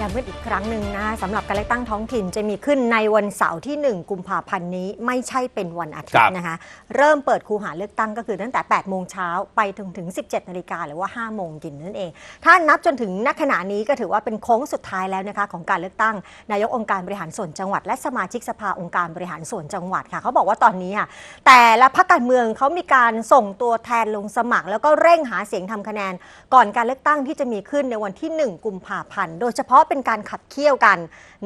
ย้ำกันอีกครั้งหนึ่งนะคะสำหรับการเลือกตั้งท้องถิ่นจะมีขึ้นในวันเสาร์ที่ 1 กุมภาพันธ์นี้ไม่ใช่เป็นวันอาทิตครัย์บนะคะ เริ่มเปิดคูหาเลือกตั้งก็คือตั้งแต่ 8 โมงเช้าไปถึงถึง 17 นาฬิกาหรือว่า 5 โมงเย็นนั่นเอง ถ้านับจนถึงณขณะนี้ก็ถือว่าเป็นโค้งสุดท้ายแล้วนะคะของการเลือกตั้งนายกองค์การบริหารส่วนจังหวัด และสมาชิกสภาองค์การบริหารส่วนจังหวัดค่ะเขาบอกว่าตอนนี้ค่ะแต่ละพรรคการเมืองเขามีการส่งตัวแทนลงสมัคร แล้วก็เร่งหาเสียงทำคะแนน ก่อนการเลือกตั้งที่จะมีขึ้นในวันที่ 1 กุมภาพันธ์โดยเฉพาะเป็นการขับเคี่ยวกัน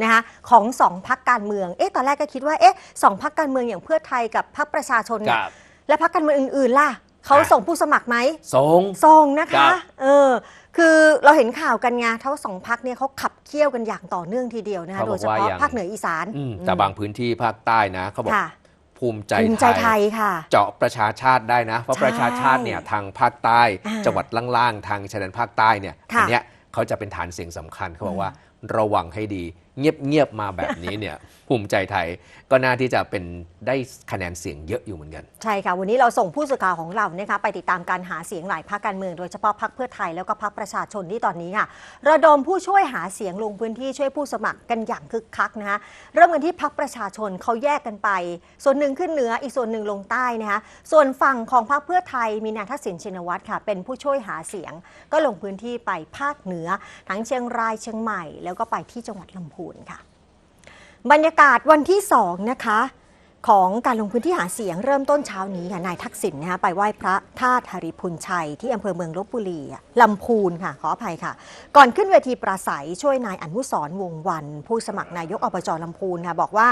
นะคะของสองพักการเมือง เอ๊ะตอนแรกก็คิดว่าเอ๊ะสองพักการเมืองอย่างเพื่อไทยกับพรรคประชาชนคเนี่ยรับ และพรรคการเมืองอื่นๆล่ะเขาอะส่งผู้สมัครไหมทรงส่งนะครัคะ บ เออ คือเราเห็นข่าวกันไงทั้งสองพักเนี่ยเขาขับเคี่ยวกันอย่างต่อเนื่องทีเดียวนะคะเขาโดบอยกเฉว่าพาะอย่าง ภาคเหนืออีสานอืมแต่บางพื้นที่ภาคใต้นะเขาบอกค่ะภูมิใจภูมิใจไทยค่ะ เจาะประชาชาติได้นะ เพราะใช่ประชาชาติเนี่ยทางภาคใต้อ่าจังหวัดล่างๆ ทางชายแดนภาคใต้เนี่ยค่ะ อันเนี้ย เขาจะเป็นฐานเสียงสำคัญเขาบอกว่าระวังให้ดีเงียบๆมาแบบนี้เนี่ยภูมิใจไทยก็น่าที่จะเป็นได้คะแนนเสียงเยอะอยู่เหมือนกัน ใช่ค่ะ วันนี้เราส่งผู้สื่อข่าวของเรานะคะไปติดตามการหาเสียงหลายพรรคการเมือง โดยเฉพาะพรรคเพื่อไทยแล้วก็พรรคประชาชนที่ตอนนี้ค่ะระดมผู้ช่วยหาเสียงลงพื้นที่ช่วยผู้สมัครกันอย่างคึกคักนะคะเริ่มกันที่พรรคประชาชนเขาแยกกันไป ส่วนหนึ่งขึ้นเหนืออีกส่วนหนึ่งลงใต้นะคะส่วนฝั่งของพรรคเพื่อไทยมีนายทักษิณชินวัตรค่ะ เป็นผู้ช่วยหาเสียง ก็ลงพื้นที่ไปภาคเหนือ ทั้งเชียงรายเชียงใหม่ แล้วก็ไปที่จังหวัดลำพูนค่ะ บรรยากาศวันที่2นะคะของการลงพื้นที่หาเสียงเริ่มต้นเช้านี้ค่ะนายทักษิณนะคะไปไหว้พระธาตุหริพุนชัย ที่อำเภอเมืองลบบุรีลำพูนค่ะขออภัยค่ะ ก่อนขึ้นเวทีปราศัยช่วยนายอนุสรวงวัน ผู้สมัครนายกอบจลำพูนค่ะบอกว่า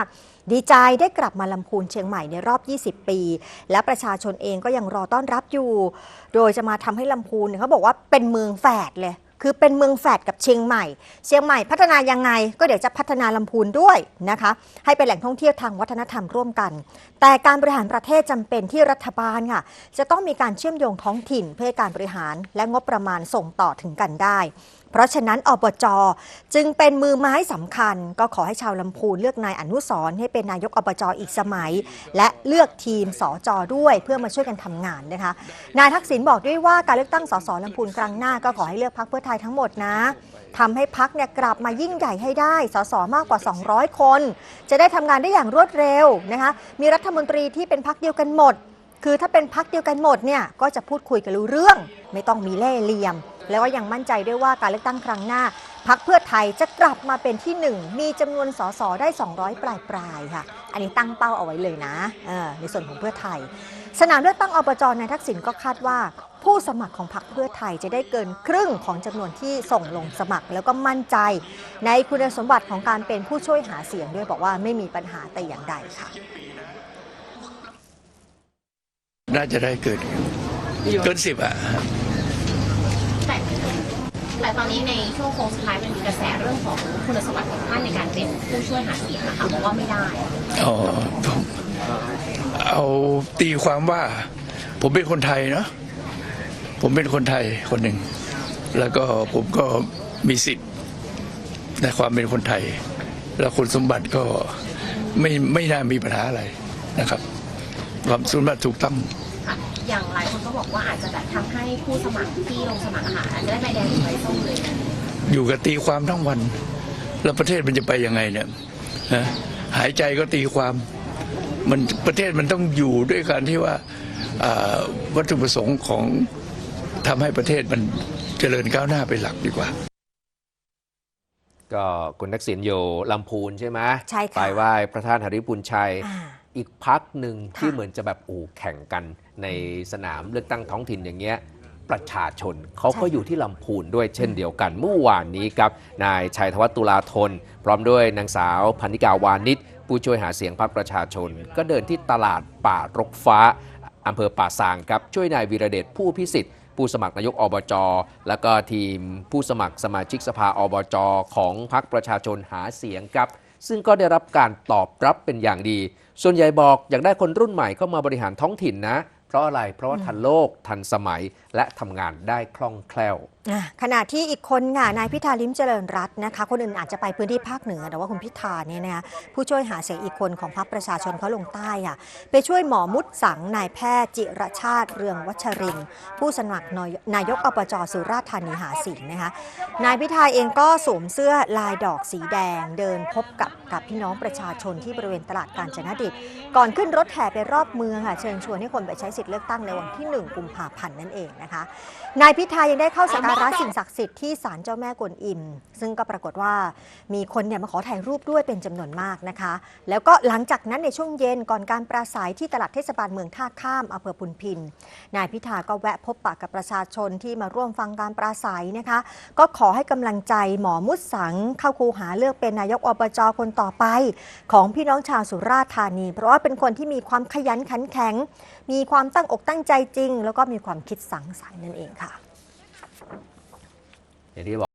ดีใจได้กลับมาลำพูนเชียงใหม่ในรอบ 20 ปี และประชาชนเองก็ยังรอต้อนรับอยู่ โดยจะมาทำให้ลำพูนเขาบอกว่าเป็นเมืองแฝดเลย คือเป็นเมืองแฝดกับเชียงใหม่ เชียงใหม่พัฒนายังไง ก็เดี๋ยวจะพัฒนาลำพูนด้วยนะคะ ให้เป็นแหล่งท่องเที่ยวทางวัฒนธรรมร่วมกัน แต่การบริหารประเทศจำเป็นที่รัฐบาลค่ะจะต้องมีการเชื่อมโยงท้องถิ่นเพื่อการบริหารและงบประมาณส่งต่อถึงกันได้ เพราะฉะนั้นอบจจึงเป็นมือไม้สำคัญ ก็ขอให้ชาวลำพูนเลือกนายอนุสรให้เป็นนายกอบจอีกสมัย และเลือกทีมสอจด้วยเพื่อมาช่วยกันทำงานนะคะ นายทักษิณบอกด้วยว่าการเลือกตั้งสสลำพูนครั้งหน้าก็ขอให้เลือกพักเพื่อไทยทั้งหมดนะทำให้พักเนี่ยกลับมายิ่งใหญ่ให้ได้ สสมากกว่า 200 คน จะได้ทำงานได้อย่างรวดเร็วนะคะมีรัฐมนตรีที่เป็นพักเดียวกันหมด คือถ้าเป็นพักเดียวกันหมดเนี่ยก็จะพูดคุยกันรู้เรื่อง ไม่ต้องมีเล่ห์เหลี่ยม แล้วก็ยังมั่นใจด้วยว่าการเลือกตั้งครั้งหน้าพักเพื่อไทยจะกลับมาเป็นที่หนึ่งมีจำนวนสสได้ 200 ปลายปลายๆค่ะ อันนี้ตั้งเป้าเอาไว้เลยนะออในส่วนของเพื่อไทย สนามเลือกตั้งอบจนายทักษิณก็คาดว่า ผู้สมัครของพรรคเพื่อไทยจะได้เกินครึ่งของจำนวนที่ส่งลงสมัครแล้วก็มั่นใจ ในคุณสมบัติของการเป็นผู้ช่วยหาเสียงด้วยบอกว่าไม่มีปัญหาแต่อย่างใดค่ะ น่าจะได้เกินเกินสิบอะ แต่แต่ตอนนี้ในช่วงโค้งสุดท้ายมันมีกระแสเรื่องของคุณสมบัติของท่านในการเป็นผู้ช่วยหาเสียงนะคะบอกว่าไม่ได้อ๋อผมเอาตีความว่า ผมเป็นคนไทยเนาะผมเป็นคนไทยคนหนึ่ง แล้วก็ผมก็มีสิทธิ์ในความเป็นคนไทย แล้วคุณสมบัติก็ไม่ไม่น่ามีปัญหาอะไรนะครับ ความสมบัติถูกต้องค่ะ อย่างหลายคนก็บอกว่าอาจจะแบบทำให้ผู้สมัครที่ลงสมัครอาหารอาจจะได้ใบแดงหรือใบส้มเลย อยู่กับตีความทั้งวัน แล้วประเทศมันจะไปยังไงเนี่ยนะหายใจก็ตีความมันประเทศมันต้องอยู่ด้วยการที่ว่าอ่าวัตถุประสงค์ของทำให้ประเทศมันเจริญก้าวหน้าเป็นหลักดีกว่า ก็คุณทักษิณอยู่ลำพูนใช่ไหมใช่ค่ะไปไหว้พระธาตุหริพุนชัย อ่าอีกพักหนึ่งที่ค่ะเหมือนจะแบบอู่แข่งกันในสนามเลือกตั้งท้องถิ่นอย่างเงี้ยประชาชนเขาก็อยู่ที่ลำพูนด้วยเช่นเดียวกัน เมื่อวานนี้ครับ นายชัยธวัฒน์ตุลาธน พร้อมด้วยนางสาวพันนิกาวานิชผู้ช่วยหาเสียงพรรคประชาชน ก็เดินที่ตลาดป่ารกฟ้าอำเภอป่าซางครับช่วยนายวีระเดชผู้พิสิทธิ์ผู้สมัครนายกอบจ แล้วก็ทีมผู้สมัครสมาชิกสภาอบจ ของพรรคประชาชนหาเสียงครับ ซึ่งก็ได้รับการตอบรับเป็นอย่างดี ส่วนใหญ่บอกอยากได้คนรุ่นใหม่เข้ามาบริหารท้องถิ่นนะ เพราะอะไรเพราะว่าทันโลกทันสมัยและทำงานได้คล่องแคล่วขณะที่อีกคนค่ะนายพิธาลิมเจริญรัตน์นะคะ คนอื่นอาจจะไปพื้นที่ภาคเหนือ แต่ว่าคุณพิธาเนี่ยนะคะผู้ช่วยหาเสียงอีกคนของพรรคประชาชนเขาลงใต้ค่ะไปช่วยหมอมุดสังนายแพทย์จิรชาติ เรืองวัชริน ผู้สมัครนายกอบจสุราษฎร์ธานีหาสียงนะคะนายพิธาเองก็สวมเสื้อลายดอกสีแดง เดินพบกับกับพี่น้องประชาชนที่บริเวณตลาดกาญจนดิตก่อนขึ้นรถแห่ไปรอบเมืองค่ะเชิญชวนให้คนไปใช้สิทธิ์เลือกตั้งในวันที่ 1 กุมภาพันธ์นั่นเองนะคะนายพิธายังได้เข้าสักการะสิ่งศักดิ์สิทธิ์ที่ศาลเจ้าแม่กวนอิม ซึ่งก็ปรากฏว่ามีคนเนี่ยมาขอถ่ายรูปด้วยเป็นจำนวนมากนะคะ แล้วก็หลังจากนั้นในช่วงเย็นก่อนการปราศัยที่ตลาดเทศบาลเมืองท่าข้ามอำเภอพุนพิน นายพิธาก็แวะพบปะกับประชาชนที่มาร่วมฟังการปราศัยนะคะ ก็ขอให้กำลังใจหมอมุดสังเข้าคูหาเลือกเป็นนายกอบจคนต่อไป ของพี่น้องชาวสุราษฎร์ธานี เพราะว่าเป็นคนที่มีความขยันขันแข็ง มีความตั้งอกตั้งใจจริง แล้วก็มีความคิดสังสรรค์นั่นเองค่ะ อย่างที่บอก